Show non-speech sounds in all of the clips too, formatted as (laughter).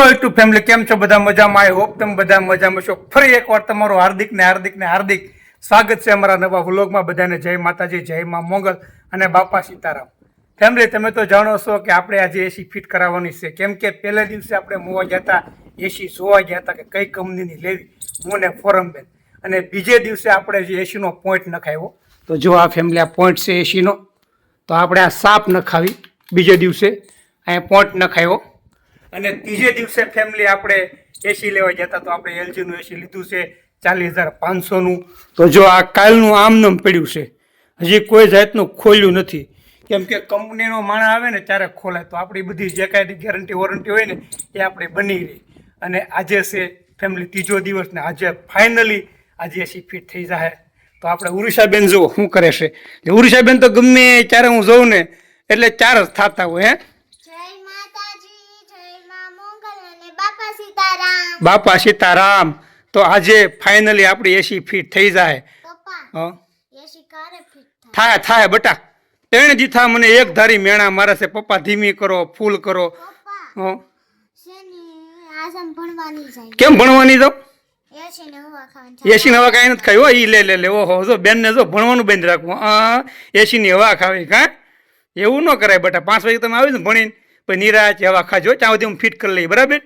હાલો YouTube family કેમ છો? બધા મજામાં? આઈ હોપ તમે બધા મજામાં છો. ફરી એકવાર તમારું હાર્દિક ને હાર્દિક ને હાર્દિક સ્વાગત છે અમારા નવા વ્લોગમાં. બધાને જય માતાજી, જય મા મોગલ અને બાપા સીતારામ. ફેમિલી તમે તો જાણો છો કે આપણે આજે એસી ફિટ કરાવવાની છે. કેમ કે પહેલા દિવસે આપણે મોવા ગયા હતા એસી જોવા ગયા હતા કે કઈ કંપનીની લેવી, હું ને ફોરમબેન. અને બીજે દિવસે આપણે જે એસીનો પોઈન્ટ નખાવ્યો. તો જો આ ફેમિલી આ પોઈન્ટ છે એસીનો તો આપણે આ સાપ નખાવી બીજે દિવસે. અહીંયા પોઈન્ટ નખાવ્યો. અને ત્રીજે દિવસે ફેમિલી આપણે એસી લેવા જતા તો આપણે એલજીનું એસી લીધું છે, ચાલીસ હજાર પાંચસોનું. તો જો આ કાલનું આમનામ પડ્યું છે, હજી કોઈ જાતનું ખોલ્યું નથી. કેમ કે કંપનીનો માણા આવે ને ત્યારે ખોલાય, તો આપણી બધી જે કાંઈ ગેરંટી વોરંટી હોય ને, એ આપણે બની રહી. અને આજે છે ફેમિલી ત્રીજો દિવસ ને આજે ફાઇનલી આજે એસી ફિટ થઈ જાય તો આપણે ઉરુષાબેન જુઓ શું કરે છે. ઉરિષાબેન તો ગમે ત્યારે હું જોઉં ને, એટલે ચાર જ થતા હોય, હે. બાપા સીતારામ તો આજે ફાઇનલી આપણી એસી ફીટ થઈ જાય? એસી થાય? થાય બટા તેણે જીથા મને એક ધારી મેણા મારે છે. પપ્પા ધીમી કરો ફૂલ કરો. કેમ ભણવાની તો? એસી હવા કાંઈ નથી ખાવી હો ઈ લે લે લે ઓહો જો બેનને જો ભણવાનું બંધ રાખવું. હા એસીની હવા ખાવી કા એવું ન કરાય બટા પાંચ વાગે તમે આવી ને ભણીને પછી નિરાશ હવા ખાજો ત્યાં સુધી હું ફિટ કરી લઈ બરાબર?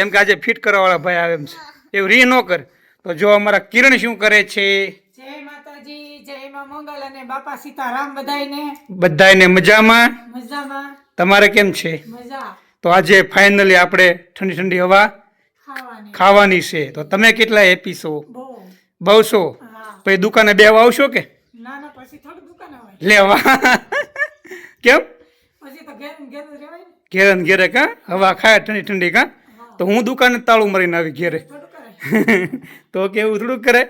કેમ કે આજે ફિટ કરવાવાળા ભાઈ આવે એમ છે. એવું રી ન કર. તો જો અમારા કિરણ શું કરે છે? જય માતાજી જય માં મંગલ અને બાપા સીતારામ બધાયને. મજામાં? મજામાં. તમારે કેમ છે? મજા. તો આજે ફાઇનલી આપણે ઠંડી ઠંડી હવા ખાવાની. છે. તો તમે કેટલા હેપી છો? બહુ. છો? પછી દુકાને બે આવશો કે? ના ના પછી થોડું દુકાન લેવા કેમ? પછી તો ઘેર ઘેર રહેવાય ને ઘેરે કા? હવા ખાય ઠંડી ઠંડી કા? તો હું દુકાને તાળું મારીને આવી ઘેરે. (laughs) તો કેવું થોડુંક કરે?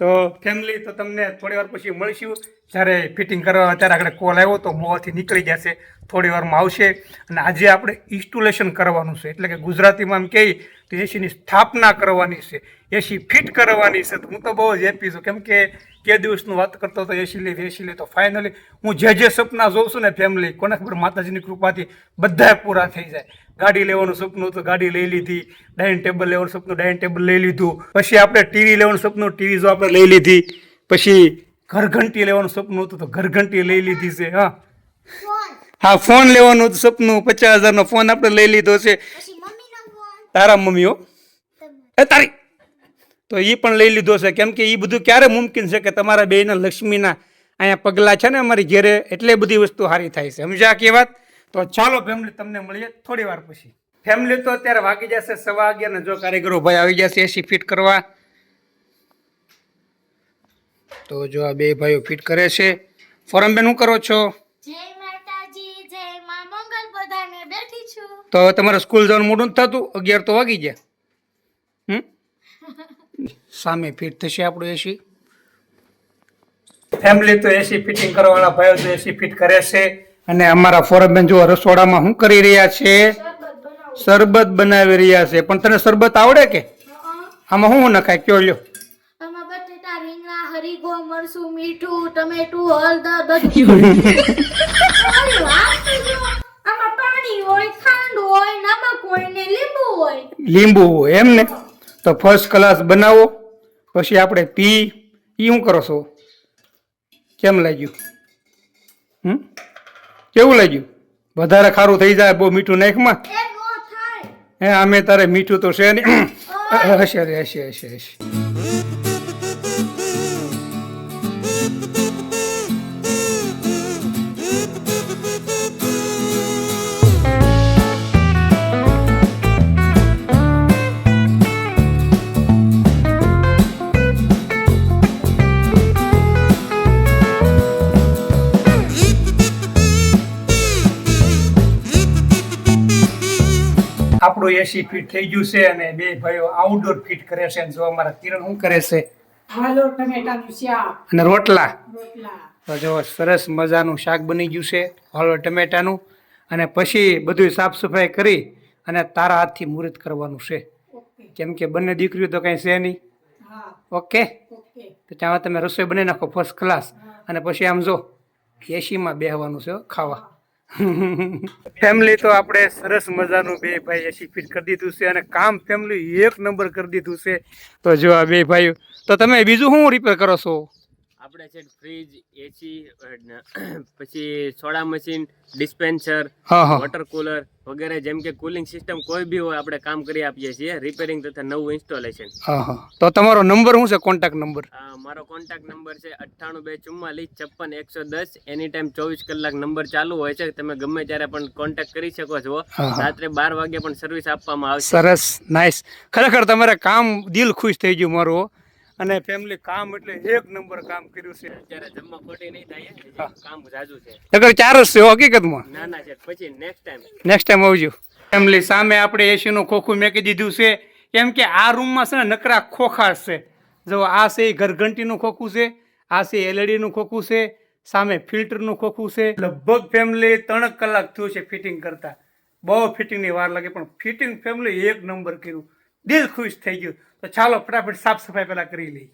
તો ફેમિલી તો તમને થોડી વાર પછી મળીશું. જ્યારે ફિટિંગ કરવા ત્યારે આગળ કોલ આવ્યો તો મોંથી નીકળી જશે. થોડી વારમાં આવશે. અને આજે આપણે ઇન્સ્ટોલેશન કરવાનું છે. એટલે કે ગુજરાતીમાં એમ કહી તો એસીની સ્થાપના કરવાની છે. એસી ફિટ કરવાની છે. તો હું તો બહુ જ હેપી છું. કેમ કે કે દિવસનું વાત કરતો હતો એસી લે એસી લે તો ફાઇનલી હું જે જે સપના જોઉં છું ને ફેમિલી કોને ખબર માતાજીની કૃપાથી બધા પૂરા થઈ જાય. ગાડી લેવાનું સપનું તો ગાડી લઈ લીધી ડાઇનિંગ ટેબલ લેવાનું સપનું ડાઇનિંગ ટેબલ લઈ લીધું. પછી આપણે ટીવી લેવાનું સપનું ટીવી જો આપણે લઈ લીધી પછી ઘરઘંટી લેવાનું સપનું હતું તો ઘરઘંટી લઈ લીધી છે હા. હા ફોન લેવાનું હતું સપનું પચાસ હજારનો ફોન આપણે લઈ લીધો છે. તારા મમ્મીઓ. એ તારી તો એ પણ લઈ લીધો છે. કેમ કે એ બધું ક્યારે મુમકિન છે કે તમારા બેના લક્ષ્મીના અહીંયા પગલાં છે ને અમારી ઘેરે એટલે બધી વસ્તુ સારી થાય છે. સમજ્યા કે વાત? તો ચાલો ફેમિલી તમને મળીએ થોડી વાર પછી. ફેમિલી તો અત્યારે વાગી જશે સવા અગિયાર ને જો કારીગરો ભાઈ આવી જશે એસી ફિટ કરવા. તો જો આ બે ભાઈઓ ફિટ કરે છે. ફોરમબેન શું કરો છો? તો તમારે સ્કૂલ જવાનું મોડું થતું? અગિયાર તો વાગી ગયા. હમ? (laughs) સામે ફિટ થશે આપણું એસી ફેમિલી તો એસી ફિટિંગ કરવાવાળા ભાઈઓ તો એસી ફિટ કરે છે. અને અમારા ફોરમબેન જો રસોડામાં શું કરી રહ્યા છે? શરબત બનાવી રહ્યા છે. પણ તને શરબત આવડે કે? આમાં શું નખાય? કયો લ્યો. આમાં બટેટા રીંગણા હરીગો મરસું મીઠું ટમેટું હળદર બધું. (laughs) અરે વાહ તો જો. આમાં પાણી હોય ખાંડ હોય નમક હોય ને લીંબુ હોય. લીંબુ હોય એમ ને? તો ફર્સ્ટ ક્લાસ બનાવો પછી આપણે પી એ શું કરો છો? કેમ લાગ્યું? હમ? કેવું લાગ્યું? વધારે ખારું થઈ જાય બહુ મીઠું નાખમાં હે અમે તારે મીઠું તો છે નહીં. હશે હશે હશે હશે. આપણું એસી ફીટ થઈ ગયું છે અને બે ભાઈઓ આઉટડોર ફીટ કરે છે અને જો અમારા કિરણ શું કરે છે? હાલો ટમેટાનું શાક અને રોટલા. રોટલા. તો જો સરસ મજાનું શાક બની ગયું છે. હાલો ટમેટાનું. અને પછી બધું સાફ સફાઈ કરી અને તારા હાથથી મુહૂર્ત કરવાનું છે. કેમ કે બંને દીકરીઓ તો કંઈ છે નહીં. ઓકે? ઓકે. તો ત્યાં તમે રસોઈ બનાવી નાખો ફર્સ્ટ ક્લાસ અને પછી આમ જો એસીમાં બેહવાનું છે ખાવા. (laughs) ફેમિલી તો આપણે સરસ મજાનું બે ભાઈ એસી ફીટ કરી દીધું છે અને કામ ફેમિલી એક નંબર કરી દીધું છે. તો જો આ બે ભાઈઓ, તો તમે બીજું શું રિપેર કરો છો? આપણે છે ફ્રીજ એસી (clears throat) પછી soda machine dispenser water cooler વગેરે જેમ કે કુલિંગ સિસ્ટમ કોઈ બી હોય આપણે કામ કરી આપીએ છીએ રિપેરિંગ તથા નવું ઇન્સ્ટોલેશન તો તમારો નંબર શું છે? કોન્ટેક્ટ નંબર મારો કોન્ટેક્ટ નંબર છે અઠ્ઠાણું બે ચુમ્માલીસ છપ્પન એકસો દસ. એની ટાઈમ ચોવીસ કલાક નંબર ચાલુ હોય છે તમે ગમે ત્યારે પણ કોન્ટેક્ટ કરી શકો છો. રાત્રે બાર વાગે પણ સર્વિસ આપવામાં આવશે. સરસ નાઇસ ખરેખર તમારે કામ દિલ ખુશ થઈ ગયું મારું. અને ફેમિલી કામ એટલે એક નંબર કામ કર્યું છે. અત્યારે જમવા ખોટી નહીં થાય કામ જાજુ છે. નકર ચાર જ છે હકીકતમાં. ના ના છે. પછી નેક્સ્ટ ટાઈમ નેક્સ્ટ ટાઈમ આવજો. ફેમિલી સામે આપણે એસીનું ખોખું મેકી દીધું છે. કેમ કે આ રૂમમાં છે ને નકરા ખોખા છે. જો આ છે ઘરઘંટી ઘરઘંટીનું ખોખું છે આ છે એલઈડીનું ખોખું છે સામે ફિલ્ટરનું ખોખું છે. લગભગ ફેમિલી ત્રણ કલાક થયું છે ફિટિંગ કરતા. બહુ ફિટિંગની વાર લાગે પણ ફિટિંગ ફેમિલી એક નંબર કર્યું. દિલ ખુશ થઈ ગયું. તો ચાલો ફટાફટ સાફ સફાઈ પહેલાં કરી લઈએ.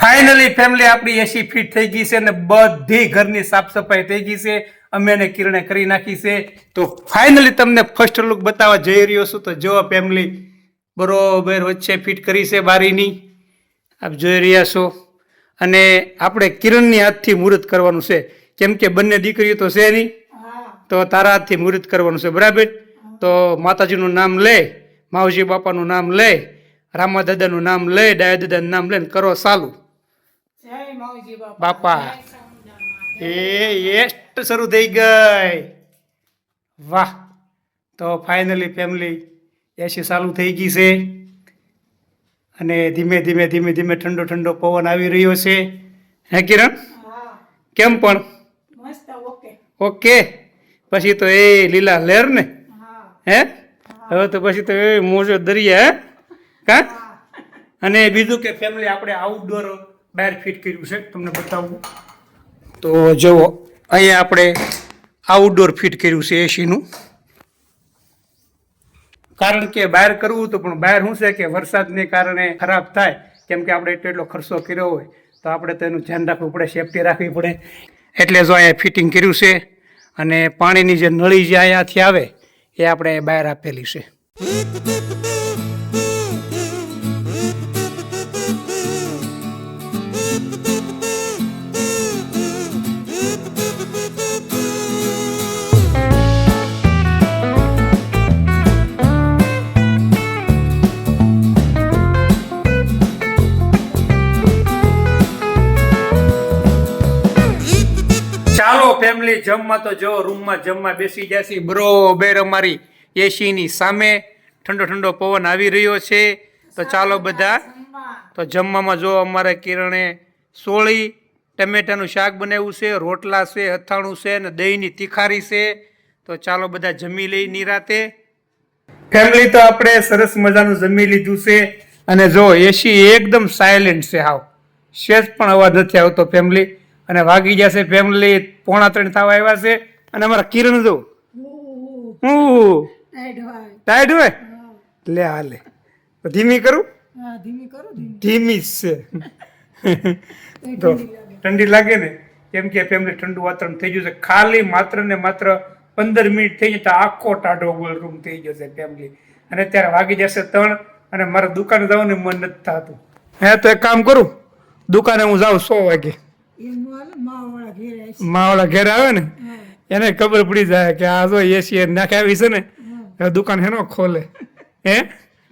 ફાઇનલી ફેમિલી આપણી એસી ફીટ થઈ ગઈ છે અને બધી ઘરની સાફ સફાઈ થઈ ગઈ છે. અમે એને કિરણે કરી નાખી છે. તો ફાઇનલી તમને ફર્સ્ટ લુક બતાવવા જઈ રહ્યો છું. તો જો ફેમિલી બરોબર વચ્ચે ફિટ કરી છે બારીની. આપ જોઈ રહ્યા છો. અને આપણે કિરણની હાથથી મુહૂર્ત કરવાનું છે. કેમ કે બંને દીકરીઓ તો છે નહીં. તો તારા હાથથી મુહૂર્ત કરવાનું છે. બરાબર? તો માતાજીનું નામ લે. માવજી બાપાનું નામ લે રામા દાદાનું નામ લે ડાયા દાદાનું નામ લઈને કરો ચાલુ. બાપા. એ એસ્ટ શરૂ થઈ ગઈ. વાહ. તો ફાઇનલી ફેમિલી એસી ચાલુ થઈ ગઈ છે. અને ધીમે ધીમે ધીમે ધીમે ઠંડો ઠંડો પવન આવી રહ્યો છે. હે કિરણ? કેમ પણ? ઓકે ઓકે પછી તો એ લીલા લહેર ને? હે? હવે તો પછી તો એ મોજો દરિયા, હે? કા? અને બીજું કે ફેમિલી આપણે આઉટડોર બહાર ફિટ કર્યું છે, તમને બતાવું. તો જુઓ, અહીંયા આપણે આઉટડોર ફિટ કર્યું છે એસીનું કારણ કે બહાર કરવું તો પણ બહાર શું છે કે વરસાદને કારણે ખરાબ થાય. કેમ કે આપણે એટલો એટલો ખર્ચો કર્યો હોય, તો આપણે તેનું ધ્યાન રાખવું પડે સેફટી રાખવી પડે. એટલે જો અહીંયા ફિટિંગ કર્યું છે, અને પાણીની જે નળી જે અહીંયાથી આવે એ આપણે બહાર આપેલી છે. ફેમિલી જમવા તો જો રૂમમાં જમવા બેસી જશે બરોબર અમારી એસીની સામે ઠંડો ઠંડો પવન આવી રહ્યો છે. તો ચાલો બધા, તો જમવામાં જો અમારે કિરણે સોળી, ટમેટાનું શાક બનાવ્યું છે, રોટલા છે, અથાણું છે અને દહીંની તીખારી છે. તો ચાલો બધા જમી લઈ નિરાતે ફેમિલી તો આપણે સરસ મજાનું જમી લીધું છે. અને જો એસી એકદમ સાયલેન્ટ છે હાવ. શેષ પણ અવાજ નથી આવતો ફેમિલી અને વાગી જશે ફેમિલી પોણા ત્રણ થવા આવ્યા છે. અને અમારા કિરણ જો. હું ટાઈટ હોય. લે હાલે. તો ધીમી કરું? ધીમી કરો ધીમી. ધીમી જ છે. તો ઠંડી લાગે. ને? કેમ કે ફેમિલી ઠંડુ વાતાવરણ થઈ ગયું છે. ખાલી માત્ર ને માત્ર પંદર મિનિટ થઈ જતા આખો ટાઢો ગોલ રૂમ થઈ જશે ફેમિલી અને ત્યારે વાગી જશે ત્રણ અને મારે દુકાને જવાનું મન નથી થતું. હે તો એક કામ કરું. દુકાને હું જાઉં સો વાગે. માવાળા ઘેરે ઘેર આવે ને એને ખબર પડી જાય કે આ જો એસી નાખે આવી છે ને દુકાન હેનો ખોલે. હે?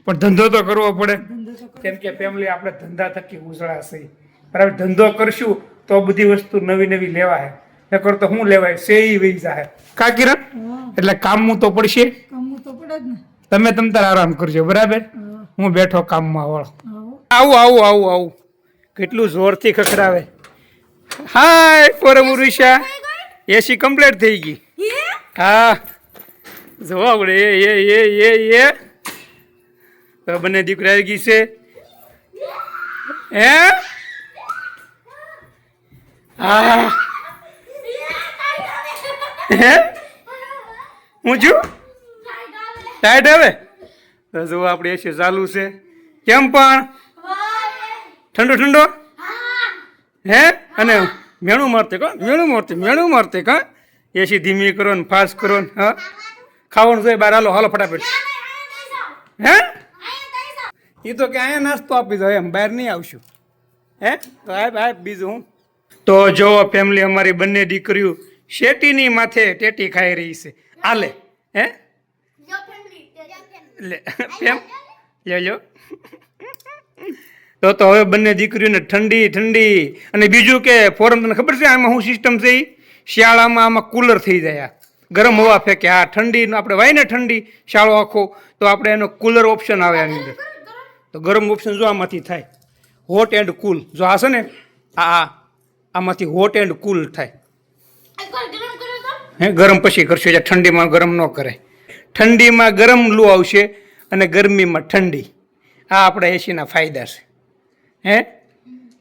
પણ ધંધો તો કરવો પડે. કેમ કે ફેમિલી આપણે ધંધા થકી ઉજળાશે. બરાબર ધંધો કરશું તો બધી વસ્તુ નવી નવી લેવાય. નકર તો શું લેવાય? સેઈ વહી જાય કા કિરણ એટલે કામનું તો પડશે. તો પડે ને. તમે તમ તાર આરામ કરજો બરાબર? હું. બેઠો કામમાં વાળો. આવું આવું આવું આવું. કેટલું જોરથી ખખડાવે. હાય પોરમ ઉરુષા એસી કમ્પ્લીટ થઈ ગઈ? હા? જો આપણે એ એ એ એ એ. તો બંને દીકરા આવી ગઈ છે. હે? હા. હે? હું છું? ટાઈટ હવે? તો જો આપણે એસી ચાલુ છે. કેમ પણ? ઠંડો ઠંડો? હે? અને મેણું મારતે કા? મેણું મારતે મેણું મારતે કા? એસી ધીમી કરો ને ફાસ્ટ કરો ને હા? ખાવાનું જોઈએ બાર હાલો હાલો ફટાફટ. હે? એ તો કે અહીંયા નાસ્તો આપી દો એમ બહાર નહીં આવશું. હે? તો આ આપ બીજું હું? તો જો ફેમિલી અમારી બંને દીકરીઓ શેટીની માથે ટેટી ખાઈ રહી છે. આલે હે? લે લે લ્યો. તો તો હવે બંને દીકરીઓને ઠંડી ઠંડી. અને બીજું કે ફોરમ તને ખબર છે આમાં શું સિસ્ટમ છે? શિયાળામાં આમાં કુલર થઈ જાય ગરમ હવા ફેંકે. આ ઠંડી, આપણે વાય ને ઠંડી? શાળો આખો. તો આપણે એનો કુલર ઓપ્શન આવે આની અંદર. તો ગરમ ઓપ્શન જો આમાંથી થાય. હોટ એન્ડ કુલ જો આ ને, આ આમાંથી હોટ એન્ડ કુલ થાય. હે, ગરમ પછી કરશો એટલે ઠંડીમાં ગરમ ન કરે. ઠંડીમાં ગરમ લૂ આવશે અને ગરમીમાં ઠંડી. આ આપણા એસીના ફાયદા છે. હે?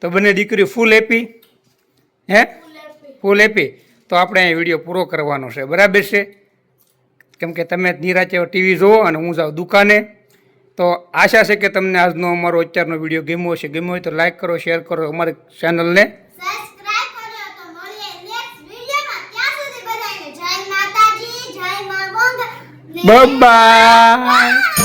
તો બંને દીકરીઓ ફૂલ એપી હે? ફૂલ એપી તો આપણે અહીં વીડિયો પૂરો કરવાનો છે. બરાબર છે? કેમ કે તમે નિરાચે ટીવી જુઓ અને હું જાઉં દુકાને. તો આશા છે કે તમને આજનો અમારો અત્યારનો વીડિયો ગમ્યો હશે. ગમ્યો હોય તો લાઇક કરો શેર કરો અમારી ચેનલને મળીએ